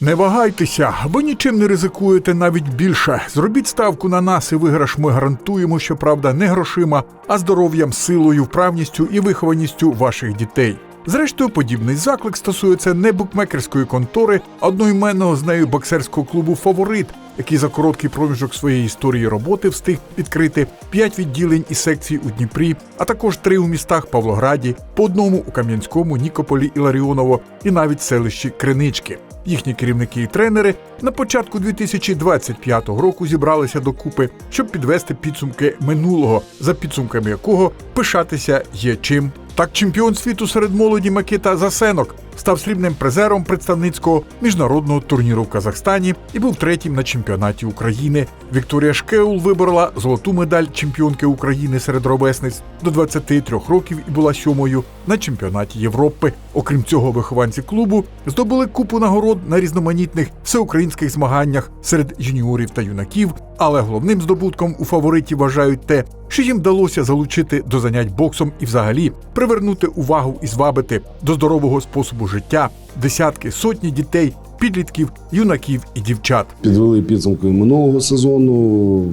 Не вагайтеся, ви нічим не ризикуєте навіть більше. Зробіть ставку на нас і виграш ми гарантуємо, що правда не грошима, а здоров'ям, силою, вправністю і вихованістю ваших дітей. Зрештою, подібний заклик стосується не букмекерської контори, а одноіменного з нею боксерського клубу Фаворит, який за короткий проміжок своєї історії роботи встиг відкрити п'ять відділень і секцій у Дніпрі, а також три у містах Павлограді, по одному у Кам'янському, Нікополі і Ларіоново, і навіть селищі Кринички. Їхні керівники і тренери на початку 2025 року зібралися докупи, щоб підвести підсумки минулого, за підсумками якого пишатися є чим. Так, чемпіон світу серед молоді Микита Засенок став срібним призером представницького міжнародного турніру в Казахстані і був третім на чемпіонаті України. Вікторія Шкеул виборола золоту медаль чемпіонки України серед ровесниць до 23 років і була сьомою на чемпіонаті Європи. Окрім цього, вихованці клубу здобули купу нагород на різноманітних всеукраїнських змаганнях серед юніорів та юнаків. Але головним здобутком у фавориті вважають те, що їм вдалося залучити до занять боксом і взагалі привернути увагу і звабити до здорового способу життя десятки сотні дітей, підлітків, юнаків і дівчат. Підвели підсумки минулого сезону,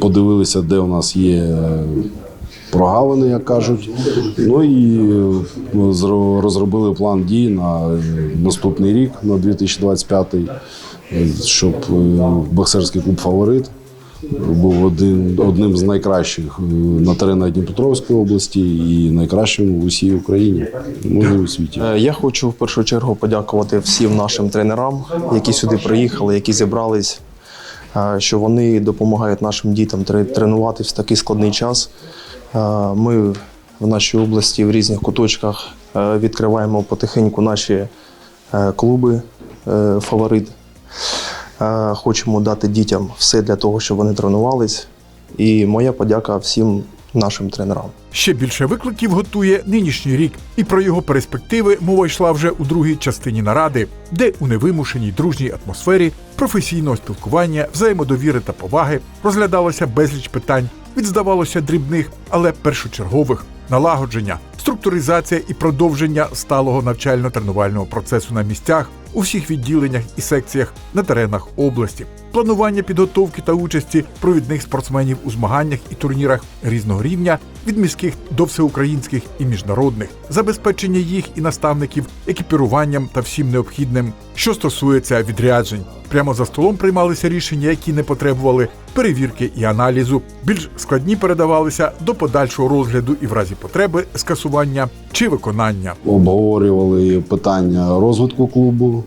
подивилися, де у нас є прогалини, як кажуть. Ну і е, зро- розробили план дій на е, наступний рік, на 2025, е, щоб е, боксерський клуб Фаворит був один, одним з найкращих е, на теренах Дніпропетровської області і найкращим в усій Україні, може у світі. Е, Я хочу в першу чергу подякувати всім нашим тренерам, які сюди приїхали, які зібрались, е, що вони допомагають нашим дітям тре- тренуватись в такий складний час. Ми в нашій області в різних куточках відкриваємо потихеньку наші клуби фаворит. Хочемо дати дітям все для того, щоб вони тренувались. І моя подяка всім нашим тренерам. Ще більше викликів готує нинішній рік, і про його перспективи мова йшла вже у другій частині наради, де у невимушеній дружній атмосфері професійного спілкування, взаємодовіри та поваги розглядалося безліч питань від здавалося дрібних, але першочергових налагодження, структуризація і продовження сталого навчально-тренувального процесу на місцях у всіх відділеннях і секціях на теренах області, планування підготовки та участі провідних спортсменів у змаганнях і турнірах різного рівня від міських до всеукраїнських і міжнародних, забезпечення їх і наставників екіпіруванням та всім необхідним, що стосується відряджень. Прямо за столом приймалися рішення, які не потребували перевірки і аналізу. Більш складні передавалися до подальшого розгляду і в разі потреби скасування чи виконання. обговорювали питання розвитку клубу,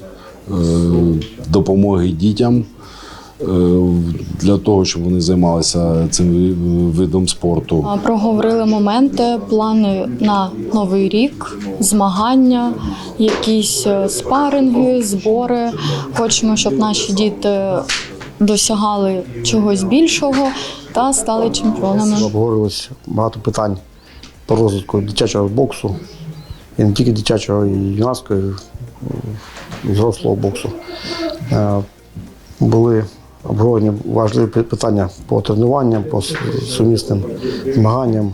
допомоги дітям е, для того, щоб вони займалися цим видом спорту. А, Проговорили моменти, плани на новий рік, змагання, якісь е, спаринги, збори. Хочемо, щоб наші діти досягали чогось більшого та стали чемпіонами. Обговорювалось багато питань по розвитку дитячого боксу. І не тільки дитячого, і юнацького, і взрослого боксу. Е, Були обговорені важливі питання по тренуванням, по сумісним змаганням.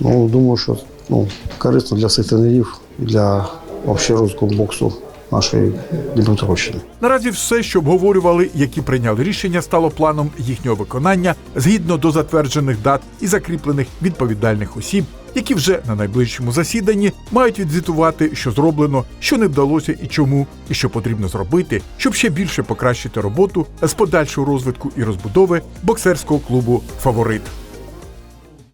Ну, думаю, що ну, корисно для всіх тренерів для взагалі боксу нашої Дніпропетровщини. Наразі все, що обговорювали, які прийняли рішення, стало планом їхнього виконання згідно до затверджених дат і закріплених відповідальних осіб, які вже на найближчому засіданні мають відзвітувати, що зроблено, що не вдалося і чому, і що потрібно зробити, щоб ще більше покращити роботу з подальшого розвитку і розбудови боксерського клубу Фаворит.